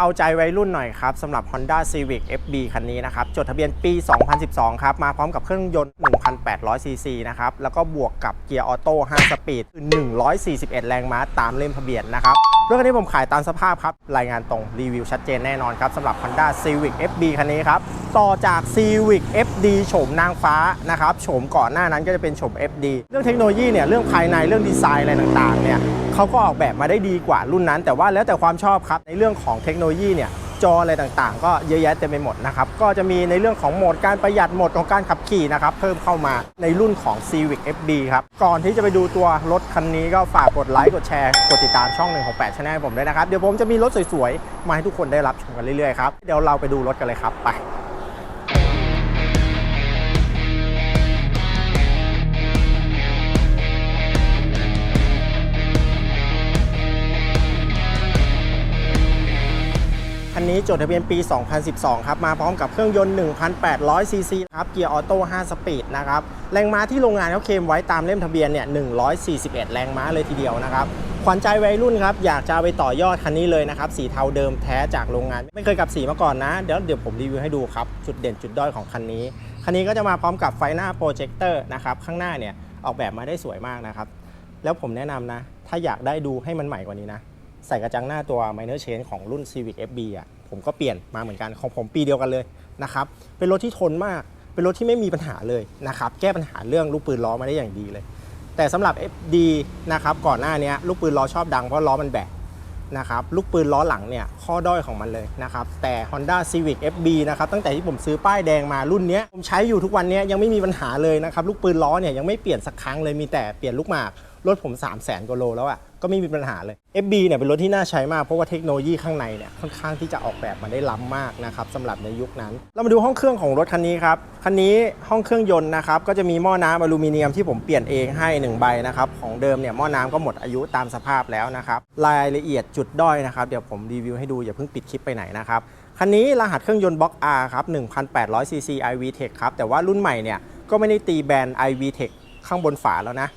เอาใจวัยรุ่นหน่อยครับสำหรับ Honda Civic FB คันนี้นะครับ จดทะเบียนปี 2012 ครับ มาพร้อมกับเครื่องยนต์ 1,800ซีซีนะครับ แล้วก็บวกกับเกียร์ออโต้ 5 สปีดคือ141 แรงม้าตามเล่มทะเบียนนะครับ รถคันนี้ผมขายตามสภาพครับ รายงานตรงรีวิวชัดเจนแน่นอนครับสำหรับ Honda Civic FB คันนี้ครับ ต่อจาก Civic FD โฉมนางฟ้านะครับโฉมก่อนหน้านั้นก็จะเป็นโฉม FD เรื่องเทคโนโลยีเนี่ยเรื่องภายในเรื่องดีไซน์อะไรต่างๆเนี่ยเขาก็ออกแบบมาได้ดีกว่ารุ่นนั้น แต่ว่าแล้วแต่ความชอบครับในเรื่องของเทคโนโลยีเนี่ย จออะไรต่างๆ ก็เยอะแยะเต็มไปหมดนะครับ ก็จะมีในเรื่องของโหมดการประหยัดโหมดของการขับขี่นะครับ เพิ่มเข้ามาในรุ่นของ Civic FB ครับ ก่อนที่จะไปดูตัวรถคันนี้ก็ฝากกดไลค์ กดแชร์ กดติดตามช่อง168 Channel ให้ผมด้วยนะครับ เดี๋ยวผมจะมีรถสวยๆ มาให้ทุกคนได้รับชมกันเรื่อยๆครับ เดี๋ยวเราไปดูรถกันเลยครับ ไป คันนี้จดทะเบียนปี 2012 ครับ มาพร้อมกับเครื่องยนต์ 1,800 ซีซีครับ เกียร์ออโต้5สปีดนะครับ แรงม้าที่โรงงานเขาเคลมไว้ตามเล่มทะเบียนเนี่ย 141 แรงม้าเลยทีเดียวนะครับ ขวัญใจวัยรุ่นครับ อยากจะไปต่อยอดคันนี้เลยนะครับ สีเทาเดิมแท้จากโรงงาน ไม่เคยกับสีมาก่อนนะ เดี๋ยวเดี๋ยวผมรีวิวให้ดูครับ จุดเด่นจุดด้อยของคันนี้ คันนี้ก็จะมาพร้อมกับไฟหน้าโปรเจคเตอร์นะครับ ข้างหน้าเนี่ยออกแบบมาได้สวยมากนะครับ แล้วผมแนะนำนะ ถ้าอยากได้ดูให้มันใหม่กว่านี้นะ ใส่กระจังหน้าตัว minor change ของรุ่น Civic FB อะผมก็เปลี่ยนมาเหมือนกันของผมปีเดียวกันเลยนะครับเป็นรถที่ทนมากเป็นรถที่ไม่มีปัญหาเลยนะครับแก้ปัญหาเรื่องลูกปืนล้อมาได้อย่างดีเลย แต่สำหรับ FD นะครับก่อนหน้านี้ลูกปืนล้อชอบดังเพราะล้อมันแบกนะครับลูกปืนล้อหลังเนี่ยข้อด้อยของมันเลยนะครับแต่ Honda Civic FB นะครับตั้งแต่ที่ผมซื้อป้ายแดงมารุ่นนี้ผมใช้อยู่ทุกวันนี้ยยังไม่มีปัญหาเลยนะครับลูกปืนล้อเนี่ยยังไม่เปลี่ยนสักครั้งเลยมีแต่เปลี่ยนลูกหมาก รถผม 3 0 0แสนกว่าโลแล้วอะ่ะก็ไม่มีปัญหาเลย FB เนี่ยเป็นรถที่น่าใช้มากเพราะว่าเทคโนโลยีข้างในเนี่ยค่อนข้างที่จะออกแบบมาได้ล้ำมากนะครับสำหรับในยุคนั้น เรามาดูห้องเครื่องของรถคันนี้ครับ คันนี้ห้องเครื่องยนต์นะครับก็จะมีหม้อน้ำอลูมิเนียมที่ผมเปลี่ยนเองให้1ใบนะครับของเดิมเนี่ยหม้อน้ำก็หมดอายุตามสภาพแล้วนะครับรายละเอียดจุดด้อยนะครับเดี๋ยวผมรีวิวให้ดูอย่าเพิ่งปิดคลิปไปไหนนะครับคันนี้รหัสเครื่องยนต์บล็อก R ครับ 1,800 cc iV Tech ครับแต่ว่ารุ่นใหม่เนี่ยก็ไม่ได้ตีแบรนด์ iV Tech ข้างบนฝาแล้วนะ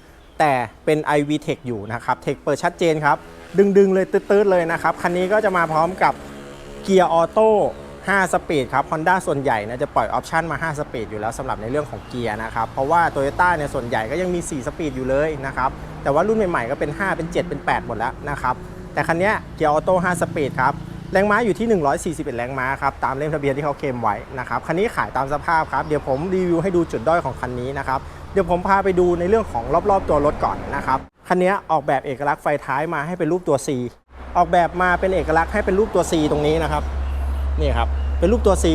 แต่เป็น iV Tech อยู่นะครับ Tech เปิดชัดเจนครับ ดึงๆเลยตืดๆเลยนะครับ คันนี้ก็จะมาพร้อมกับเกียร์ออโต้5สปีดครับ Honda ส่วนใหญ่นะจะปล่อยออปชันมา 5 สปีดอยู่แล้วสำหรับในเรื่องของเกียร์นะครับ เพราะว่า Toyota เนี่ยส่วนใหญ่ก็ยังมี 4 สปีดอยู่เลยนะครับ แต่ว่ารุ่นใหม่ๆก็เป็น 5 เป็น 7 เป็น 8 หมดแล้วนะครับ แต่คันนี้เกียร์ออโต้5สปีดครับแรงม้าอยู่ที่ 141 แรงม้าครับ ตามเล่มทะเบียนที่เขาเคลมไว้นะครับ คันนี้ขายตามสภาพครับ เดี๋ยวผมรีวิวให้ดูจุดด้อยของคันนี้นะครับ เดี๋ยวผมพาไปดูในเรื่องของรอบๆตัวรถก่อนนะครับคันนี้ออกแบบเอกลักษณ์ไฟท้ายมาให้เป็นรูปตัว C ออกแบบมาเป็นเอกลักษณ์ให้เป็นรูปตัว C ตรงนี้นะครับนี่ครับเป็นรูปตัว C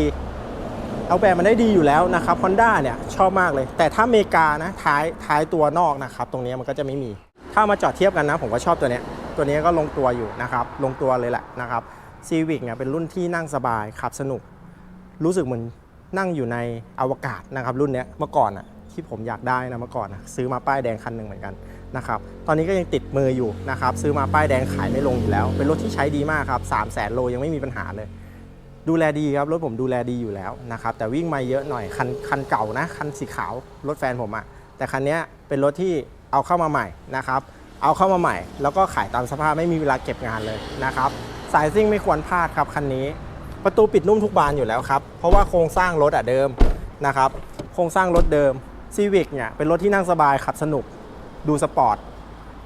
ออกแบบมันได้ดีอยู่แล้วนะครับ Honda เนี่ยชอบมากเลย แต่ถ้าอเมริกานะท้ายท้ายตัวนอกนะครับตรงนี้มันก็จะไม่มี ถ้ามาจอดเทียบกันนะ ผมก็ชอบตัวเนี้ยตัวนี้ก็ลงตัวอยู่นะครับลงตัวเลยแหละนะครับ Civic เนี่ยเป็นรุ่นที่นั่งสบายขับสนุก รู้สึกเหมือนนั่งอยู่ในอวกาศนะครับรุ่นนี้เมื่อก่อนอะ ที่ผมอยากได้นะเมื่อก่อนนะซื้อมาป้ายแดงคันหนึ่งเหมือนกันนะครับตอนนี้ก็ยังติดมืออยู่นะครับซื้อมาป้ายแดงขายไม่ลงอยู่แล้ว เป็นรถที่ใช้ดีมากครับ3 0 0แสนโลยังไม่มีปัญหาเลย ดูแลดีครับรถผมดูแลดีอยู่แล้วนะครับแต่วิ่งมาเยอะหน่อยคันคันเก่านะคันสีขาวรถแฟนผมอะแต่คันนี้เป็นรถที่เอาเข้ามาใหม่นะครับเอาเข้ามาใหม่ แล้วก็ขายตามสภาพไม่มีเวลาเก็บงานเลยนะครับสายซิ่งไม่ควรพลาดครับคันนี้ ประตูปิดนุ่มทุกบานอยู่แล้วครับเพราะว่าโครงสร้างรถอะเดิมนะครับโครงสร้างรถเดิม ซีวิกเนี่ยเป็นรถที่นั่งสบายขับสนุกดูสปอร์ต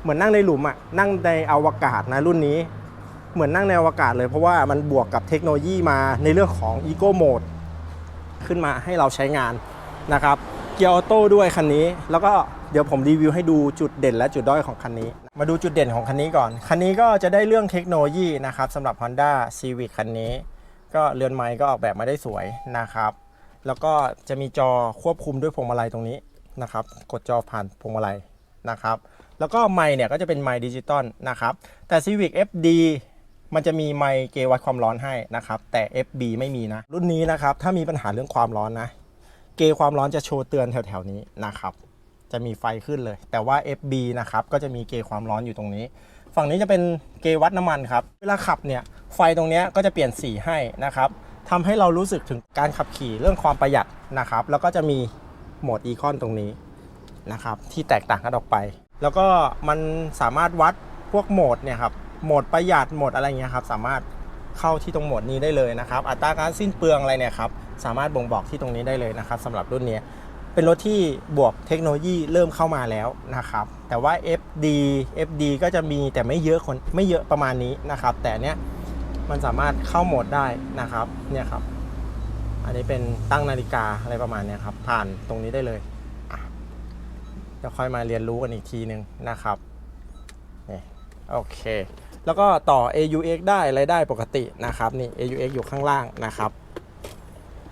เหมือนนั่งในหลุมอะนั่งในอวกาศนะรุ่นนี้ เหมือนนั่งในอวกาศเลยเพราะว่ามันบวกกับเทคโนโลยีมาในเรื่องของ Eco Mode ขึ้นมาให้เราใช้งานนะครับเกียร์ออโต้ด้วยคันนี้ แล้วก็เดี๋ยวผมรีวิวให้ดูจุดเด่นและจุดด้อยของคันนี้ มาดูจุดเด่นของคันนี้ก่อน คันนี้ก็จะได้เรื่องเทคโนโลยีนะครับสำหรับ Honda Civic คันนี้ ก็เรือนไม้ก็ออกแบบมาได้สวยนะครับ แล้วก็จะมีจอควบคุมด้วยพวงมาลัยตรงนี้นะครับ กดจอผ่านพวงมาลัยนะครับ แล้วก็ไมค์เนี่ยก็จะเป็นไมค์ดิจิตอลนะครับ แต่ Civic FD มันจะมีไมค์เกวัดความร้อนให้นะครับ แต่ FB ไม่มีนะ รุ่นนี้นะครับ ถ้ามีปัญหาเรื่องความร้อนนะ เกความร้อนจะโชว์เตือนแถวๆนี้นะครับ จะมีไฟขึ้นเลย แต่ว่า FB นะครับ ก็จะมีเกความร้อนอยู่ตรงนี้ ฝั่งนี้จะเป็นเกวัดน้ำมันครับ เวลาขับเนี่ย ไฟตรงนี้ก็จะเปลี่ยนสีให้นะครับ ทำให้เรารู้สึกถึงการขับขี่เรื่องความประหยัดนะครับ แล้วก็จะมีโหมดอีคอนตรงนี้นะครับ ที่แตกต่างกันออกไป แล้วก็มันสามารถวัดพวกโหมดเนี่ยครับโหมดประหยัดโหมดอะไรเงี้ยครับ สามารถเข้าที่ตรงโหมดนี้ได้เลยนะครับ อัตราการสิ้นเปลืองอะไรเนี่ยครับสามารถบ่งบอกที่ตรงนี้ได้เลยนะครับสำหรับรุ่นนี้เป็นรถที่บวกเทคโนโลยีเริ่มเข้ามาแล้วนะครับ แต่ว่า FD FD ก็จะมีแต่ไม่เยอะคนไม่เยอะประมาณนี้นะครับ แต่เนี้ย มันสามารถเข้าโหมดได้นะครับเนี่ยครับ อันนี้เป็นตั้งนาฬิกาอะไรประมาณเนี้ยครับ ผ่านตรงนี้ได้เลยอะค่อยมาเรียนรู้กันอีกทีหนึ่งนะครับนี่โอเค แล้วก็ต่อ AUX ได้อะไรได้ปกตินะครับนี่ AUX อยู่ข้างล่างนะครับ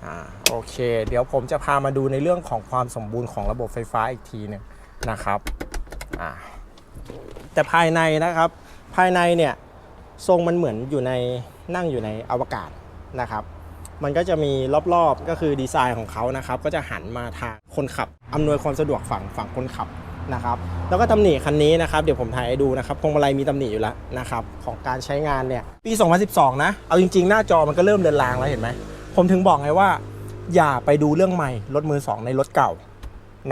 อ่าโอเค เดี๋ยวผมจะพามาดูในเรื่องของความสมบูรณ์ของระบบไฟฟ้าอีกทีหนึ่งนะครับอ่าแต่ภายในนะครับ ภายในเนี่ย ทรงมันเหมือนอยู่ในนั่งอยู่ในอวกาศนะครับ มันก็จะมีรอบๆก็คือดีไซน์ของเขานะครับ ก็จะหันมาทางคนขับอำนวยความสะดวกฝั่งฝั่งคนขับนะครับ แล้วก็ตำหนิคันนี้นะครับ เดี๋ยวผมถ่ายให้ดูนะครับพวงมาลัยมีตำหนิอยู่แล้วนะครับของการใช้งานเนี่ยปี 2012 นะ เอาจริงๆ หน้าจอมันก็เริ่มเลือนลางแล้วเห็นไหมผมถึงบอกไงว่า อย่าไปดูเรื่องใหม่รถมือ 2 ในรถเก่า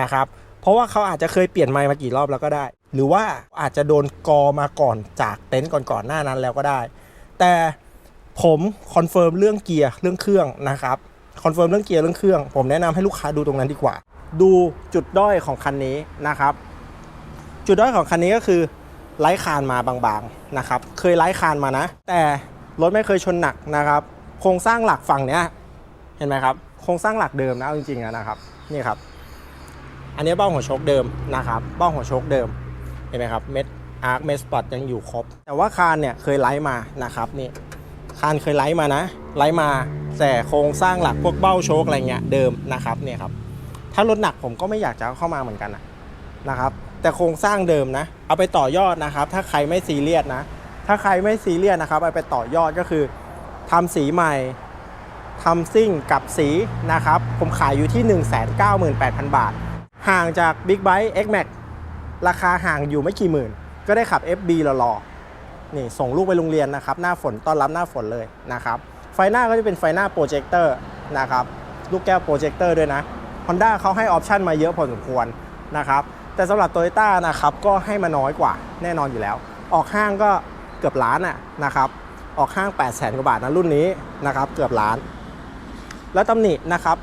นะครับเพราะว่าเขาอาจจะเคยเปลี่ยนไมค์มากี่รอบแล้วก็ได้ หรือว่าอาจจะโดนกอมาก่อนจากเต็นท์ก่อนๆหน้านั้นแล้วก็ได้ แต่ผมคอนเฟิร์มเรื่องเกียร์เรื่องเครื่องนะครับคอนเฟิร์มเรื่องเกียร์เรื่องเครื่อง ผมแนะนำให้ลูกค้าดูตรงนั้นดีกว่า ดูจุดด้อยของคันนี้นะครับ จุดด้อยของคันนี้ก็คือไร้คานมาบางๆนะครับ เคยไร้คานมานะ แต่รถไม่เคยชนหนักนะครับ โครงสร้างหลักฝั่งเนี้ยเห็นไหมครับ โครงสร้างหลักเดิมนะจริงๆนะครับ นี่ครับ อันนี้เบ้าหัวชคเดิมนะครับ เบ้าหัวชคเดิม เห็นไหมครับเม็ดอาร์คเม็ดสปอตยังอยู่ครบ แต่ว่าคานเนี่ยเคยไล่มานะครับนี่คานเคยไล่มานะไล่มาแต่โครงสร้างหลักพวกเบ้าโชคอะไรเงี้ยเดิมนะครับเนี่ยครับถ้ารถหนักผมก็ไม่อยากจะเข้ามาเหมือนกันนะครับ แต่โครงสร้างเดิมนะ เอาไปต่อยอดนะครับ ถ้าใครไม่ซีเรียสนะ ถ้าใครไม่ซีเรียสนะครับเอาไปต่อยอดก็คือทำสีใหม่ทำซิ่งกับสีนะครับ ผมขายอยู่ที่ 198,000 บาท ห่างจาก Big Bike X Max ราคาห่างอยู่ไม่กี่หมื่น ก็ได้ขับ FB หล่อๆนี่ส่งลูกไปโรงเรียนนะครับ หน้าฝนต้อนรับหน้าฝนเลยนะครับ ไฟหน้าก็จะเป็นไฟหน้าโปรเจคเตอร์นะครับ ลูกแก้วโปรเจคเตอร์ด้วยนะ Honda เขาให้ออปชันมาเยอะพอสมควรนะครับ แต่สำหรับ Toyota นะครับก็ให้มาน้อยกว่าแน่นอนอยู่แล้ว ออกห้างก็เกือบล้านอะนะครับออกห้าง 8 0 0 0 0 0กว่าบาทนะรุ่นนี้นะครับเกือบล้าน แล้วตำหนินะครับ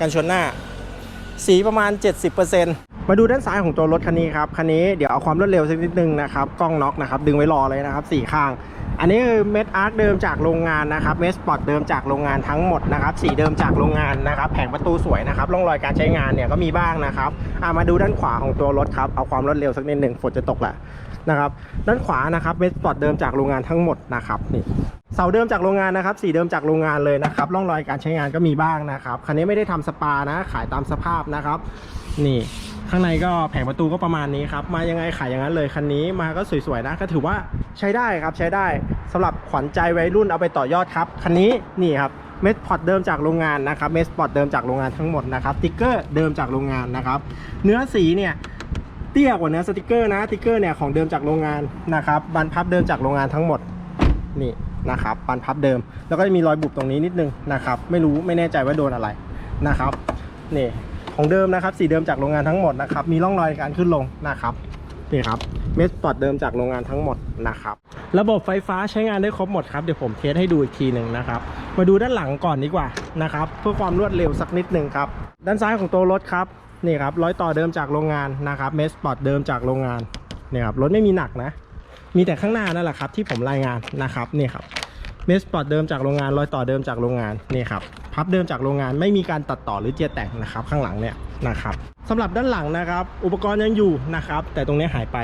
กันชนหน้าสีประมาณ 70% มาดูด้านซ้ายของตัวรถคันนี้ครับ คันนี้เดี๋ยวเอาความรวดเร็วสักนิดนึงนะครับกล้องน็อกนะครับดึงไว้รอเลยนะครับสี่ข้าง อันนี้คือเม็ดอาร์คเดิมจากโรงงานนะครับเมสปอตเดิมจากโรงงานทั้งหมดนะครับสีเดิมจากโรงงานนะครับแผงประตูสวยนะครับร่องรอยการใช้งานเนี่ยก็มีบ้างนะครับอะมาดูด้านขวาของตัวรถครับเอาความรวดเร็วสักนิดหนึ่งฝนจะตกแหละนะครับด้านขวานะครับเมสปอตเดิมจากโรงงานทั้งหมดนะครับนี่เสาเดิมจากโรงงานนะครับ สีเดิมจากโรงงานเลยนะครับร่องรอยการใช้งานก็มีบ้างนะครับคันนี้ไม่ได้ทำสปานะขายตามสภาพนะครับ นี่ ข้างในก็แผงประตูก็ประมาณนี้ครับมายังไงขายอย่างนั้นเลยคันนี้มาก็สวยๆนะก็ถือว่าใช้ได้ครับใช้ได้สำหรับขวัญใจวัยรุ่นเอาไปต่อยอดครับคันนี้นี่ครับเมสพอตเดิมจากโรงงานนะครับเมสปอตเดิมจากโรงงานทั้งหมดนะครับสติ๊กเกอร์เดิมจากโรงงานนะครับเนื้อสีเนี่ยเตี้ยกว่าเนื้อสติกเกอร์นะสติกเกอร์เนี่ยของเดิมจากโรงงานนะครับบานพับเดิมจากโรงงานทั้งหมดนี่นะครับบานพับเดิม แล้วก็จะมีรอยบุบตรงนี้นิดนึงนะครับไม่รู้ไม่แน่ใจว่าโดนอะไรนะครับนี่ ของเดิมนะครับ สีเดิมจากโรงงานทั้งหมดนะครับ มีร่องรอยการขึ้นลงนะครับนี่ครับเมสปอตเดิมจากโรงงานทั้งหมดนะครับ ระบบไฟฟ้าใช้งานได้ครบหมดครับ เดี๋ยวผมเทสให้ดูอีกทีหนึ่งนะครับ มาดูด้านหลังก่อนดีกว่านะครับเพื่อความรวดเร็วสักนิดหนึ่งครับ ด้านซ้ายของตัวรถครับนี่ครับร้อยต่อเดิมจากโรงงานนะครับเมสปอตเดิมจากโรงงานนี่ครับรถไม่มีหนักนะ มีแต่ข้างหน้านั่นแหละครับที่ผมรายงานนะครับนี่ครับ เมสปอตเดิมจากโรงงานรอยต่อเดิมจากโรงงานนี่ครับพับเดิมจากโรงงานไม่มีการตัดต่อหรือเจียแต่งนะครับ ข้างหลังเนี่ยนะครับสำหรับด้านหลังนะครับ อุปกรณ์ยังอยู่นะครับ แต่ตรงนี้หายไป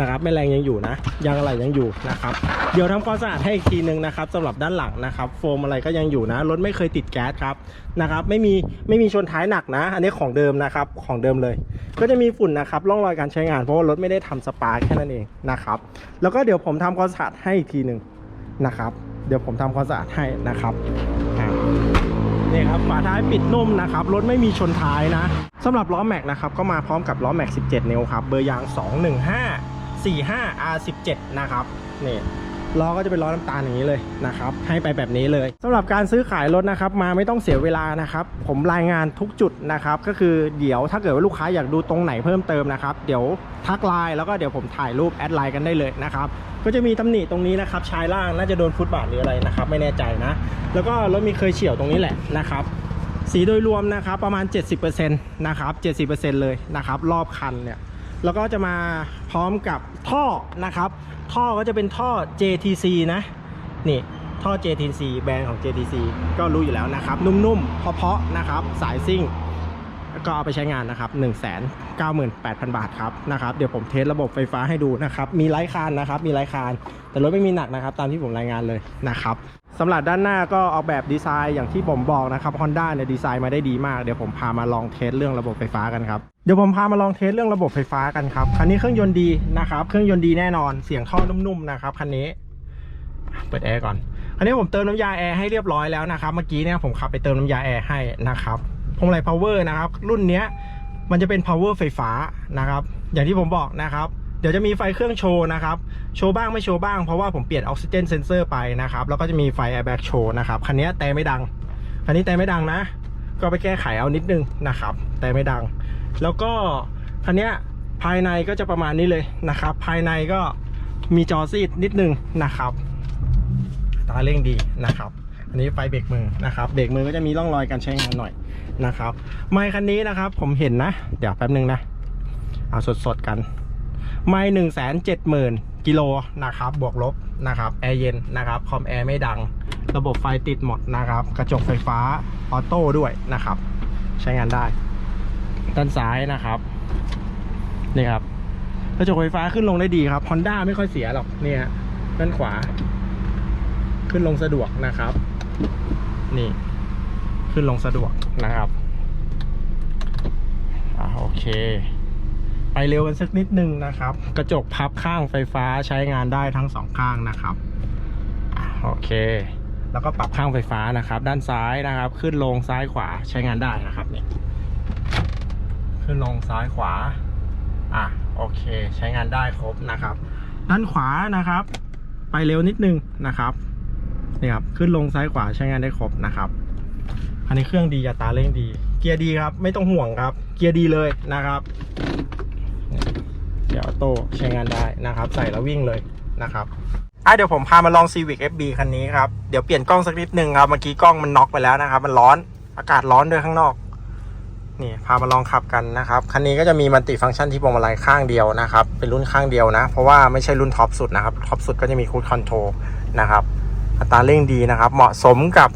นะครับไม่แรงยังอยู่นะยางอะไรยังอยู่นะครับเดี๋ยวทำความสะอาดให้อีกทีหนึ่งนะครับสำหรับด้านหลังนะครับโฟมอะไรก็ยังอยู่นะรถไม่เคยติดแก๊สครับนะครับไม่มีไม่มีชนท้ายหนักนะ อันนี้ของเดิมนะครับของเดิมเลย ก็จะมีฝุ่นนะครับร่องรอยการใช้งาน เพราะว่ารถไม่ได้ทำสปาแค่นั้นเองนะครับแล้วก็เดี๋ยวผมทำความสะอาดให้อีกทีหนึ่งนะครับ เดี๋ยวผมทำความสะอาดให้นะครับนี่ครับฝาท้ายปิดนุ่มนะครับรถไม่มีชนท้ายนะสำหรับล้อแม็กนะครับก็มาพร้อมกับล้อแม็ก 17 นิ้วครับเบอร์ยาง 215 45 R17 นะครับนี่ ล้อก็จะเป็นล้อน้ำตาลอย่างนี้เลยนะครับ ให้ไปแบบนี้เลยสำหรับการซื้อขายรถนะครับ มาไม่ต้องเสียเวลานะครับ ผมรายงานทุกจุดนะครับ ก็คือเดี๋ยวถ้าเกิดว่าลูกค้าอยากดูตรงไหนเพิ่มเติมนะครับ เดี๋ยวทักไลน์แล้วก็เดี๋ยวผมถ่ายรูปแอดไลน์กันได้เลยนะครับ ก็จะมีตำหนิตรงนี้นะครับ ชายล่างน่าจะโดนฟุตบาทหรืออะไรนะครับ ไม่แน่ใจนะ แล้วก็รถมีเคยเฉี่ยวตรงนี้แหละนะครับสีโดยรวมนะครับประมาณ 70%นะครับ70%เลยนะครับรอบคันเนี่ยแล้วก็จะมา พร้อมกับท่อนะครับ ท่อก็จะเป็นท่อ JTC นะนี่ท่อ JTC แบรนด์ของ JTC ก็รู้อยู่แล้วนะครับ นุ่มๆเพาะๆนะครับ สายซิ่ง ก็เอาไปใช้งานนะครับ 1 9 8 0 0 0 บาทครับนะครับ เดี๋ยวผมเทสระบบไฟฟ้าให้ดูนะครับ มีไร้คานนะครับ มีไร้คาน แต่รถไม่มีหนักนะครับ ตามที่ผมรายงานเลยนะครับสำหรับด้านหน้าก็ออกแบบดีไซน์อย่างที่ผมบอกนะครับ Honda เนี่ยดีไซน์มาได้ดีมาก เดี๋ยวผมพามาลองเทสเรื่องระบบไฟฟ้ากันครับ เดี๋ยวผมพามาลองเทสเรื่องระบบไฟฟ้ากันครับ คันนี้เครื่องยนต์ดีนะครับ เครื่องยนต์ดีแน่นอน เสียงท่อนุ่มๆนะครับคันนี้ เปิดแอร์ก่อน อันนี้ผมเติมน้ำยาแอร์ให้เรียบร้อยแล้วนะครับ เมื่อกี้เนี่ยผมขับไปเติมน้ำยาแอร์ให้นะครับ พวงมาลัย power นะครับ รุ่นเนี้ยมันจะเป็น power ไฟฟ้านะครับ อย่างที่ผมบอกนะครับเดี๋ยวจะมีไฟเครื่องโชว์นะครับ โชว์บ้างไม่โชว์บ้างเพราะว่าผมเปลี่ยนออกซิเจนเซนเซอร์ไปนะครับ แล้วก็จะมีไฟ airbag โชว์นะครับ คันนี้แต่ไม่ดัง คันนี้แต่ไม่ดังนะ ก็ไปแก้ไขเอานิดนึงนะครับ แต่ไม่ดัง แล้วก็คันนี้ภายในก็จะประมาณนี้เลยนะครับ ภายในก็มีจอซีดนิดนึงนะครับ ตาเร่งดีนะครับ อันนี้ไฟเบรกมือนะครับ เบรกมือก็จะมีร่องรอยการใช้งานหน่อย นะครับ ไมค์คันนี้นะครับผมเห็นนะ เดี๋ยวแป๊บนึงนะ เอาสดๆกัน ไมค์หนึ่งแสนเจ็ดหมื่นกิโลนะครับ บวกลบนะครับ แอร์เย็นนะครับ คอมแอร์ไม่ดัง ระบบไฟติดหมดนะครับ กระจกไฟฟ้า ออโต้ด้วยนะครับ ใช้งานได้ ด้านซ้ายนะครับ นี่ครับ กระจกไฟฟ้าขึ้นลงได้ดีครับ Honda ไม่ค่อยเสียหรอก เนี่ยด้านขวา ขึ้นลงสะดวกนะครับ นี่ ขึ้นลงสะดวกนะครับอ่าโอเค ไปเร็วกันสักนิดนึงนะครับ กระจกพับข้างไฟฟ้าใช้งานได้ทั้งสองข้างนะครับอ่าโอเค แล้วก็ปรับข้างไฟฟ้านะครับ ด้านซ้ายนะครับ ขึ้นลงซ้ายขวาใช้งานได้นะครับนี่ขึ้นลงซ้ายขวาอะโอเค ใช้งานได้ครบนะครับ ด้านขวานะครับ ไปเร็วนิดนึงนะครับนี่ครับขึ้นลงซ้ายขวาใช้งานได้ครบนะครับ อันนี้เครื่องดีอัตราเร่งดี เกียร์ดีครับ ไม่ต้องห่วงครับ เกียร์ดีเลยนะครับเกียร์ออโต้ใช้งานได้นะครับ ใส่แล้ววิ่งเลยนะครับอะเดี๋ยวผมพามาลอง Civic FB คันนี้ครับ เดี๋ยวเปลี่ยนกล้องสักนิดนึงครับ เมื่อกี้กล้องมันน็อกไปแล้วนะครับ มันร้อน อากาศร้อนด้วยข้างนอก นี่พามาลองขับกันนะครับ คันนี้ก็จะมีมัลติฟังก์ชันที่พวงมาลัยข้างเดียวนะครับ เป็นรุ่นข้างเดียวนะ เพราะว่าไม่ใช่รุ่นท็อปสุดนะครับ ท็อปสุดก็จะมีคูดคอนโทรนะครับ อัตราเร่งดีนะครับ เหมาะสมกับ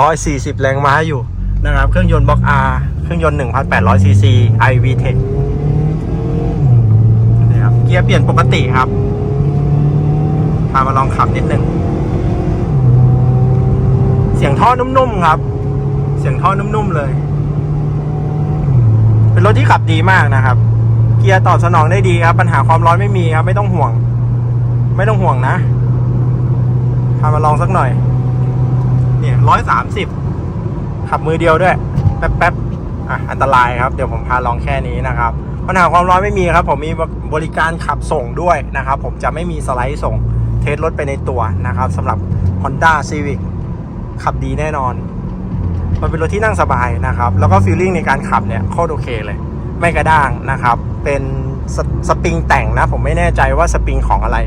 140 แรงม้าอยู่นะครับ เครื่องยนต์บล็อก R เครื่องยนต์ 1,800ซีซี iV Tech นี่ครับ เกียร์เปลี่ยนปกติครับ พามาลองขับนิดนึง เสียงท่อนุ่มๆครับ เสียงท่อนุ่มๆเลย เป็นรถที่ขับดีมากนะครับ เกียร์ตอบสนองได้ดีครับ ปัญหาความร้อนไม่มีครับ ไม่ต้องห่วง ไม่ต้องห่วงนะ พามาลองสักหน่อย เนี่ยร้อยสามสิบขับมือเดียวด้วย แป๊บๆอะอันตรายครับ เดี๋ยวผมพาลองแค่นี้นะครับปัญหาความร้อนไม่มีครับ ผมมีบริการขับส่งด้วยนะครับ ผมจะไม่มีสไลด์ส่งเทสรถไปในตัวนะครับสำหรับ Honda Civic ขับดีแน่นอน มันเป็นรถที่นั่งสบายนะครับ แล้วก็ฟีลลิ่งในการขับเนี่ยโคตรโอเคเลย ไม่กระด้างนะครับ เป็นสสปริงแต่งนะ ผมไม่แน่ใจว่าสปริงของอะไร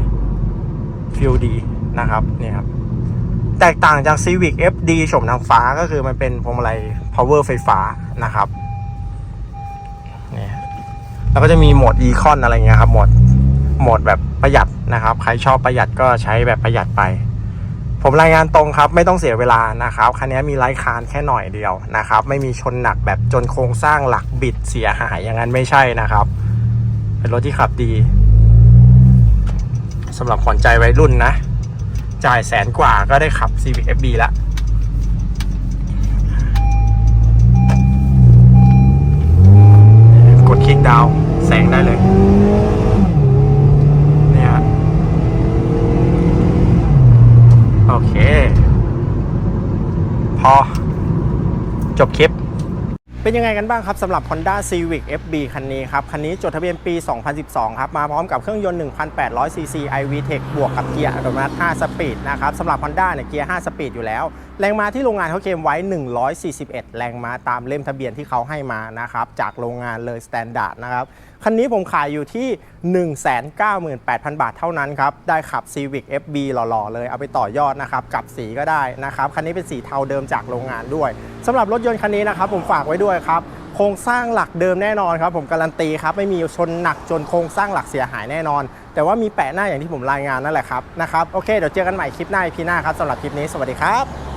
ฟีลดี นะครับนี่ครับแตกต่างจาก Civic FD โฉมนางฟ้าก็คือมันเป็นพวงมาลัย power ไฟฟ้านะครับนี่แล้วก็จะมีโหมด Econ อะไรเงี้ยครับโหมดโหมดแบบประหยัดนะครับ ใครชอบประหยัดก็ใช้แบบประหยัดไป ผมรายงานตรงครับ ไม่ต้องเสียเวลานะครับคันนี้มีไร้คานแค่หน่อยเดียวนะครับ ไม่มีชนหนักแบบจนโครงสร้างหลักบิดเสียหายอย่างนั้นไม่ใช่นะครับ เป็นรถที่ขับดีสำหรับขวัญใจวัยรุ่นนะ จ่ายแสนกว่าก็ได้ขับ Civic FB ละกดคลิกดาวแสงได้เลยเนี่ยฮะโอเค พอ จบคลิป เป็นยังไงกันบ้างครับสำหรับ Honda Civic FB คันนี้ครับ คันนี้จดทะเบียนปี 2012 ครับ มาพร้อมกับเครื่องยนต์ 1,800 cc iVTEC บวกกับเกียร์อัตโนมัติ 5 สปีดนะครับสำหรับ Honda เนี่ยเกียร์ 5 สปีดอยู่แล้ว แรงม้าที่โรงงานเขาเคลมไว้ 141 แรงม้าตามเล่มทะเบียนที่เขาให้มานะครับ จากโรงงานเลย Standard นะครับ คันนี้ผมขายอยู่ที่ 198,000 บาทเท่านั้นครับ ได้ขับ Civic FB หล่อ ๆ เลย เอาไปต่อยอดนะครับ กับสีก็ได้นะครับ คันนี้เป็นสีเทาเดิมจากโรงงานด้วย สำหรับรถยนต์คันนี้นะครับ ผมฝากไว้ด้วยครับโครงสร้างหลักเดิมแน่นอนครับ ผมการันตีครับไม่มีชนหนักจนโครงสร้างหลักเสียหายแน่นอน แต่ว่ามีแปะหน้าอย่างที่ผมรายงานนั่นแหละครับนะครับโอเคเดี๋ยวเจอกันใหม่คลิปหน้าพีหน้าครับสำหรับคลิปนี้สวัสดีครับ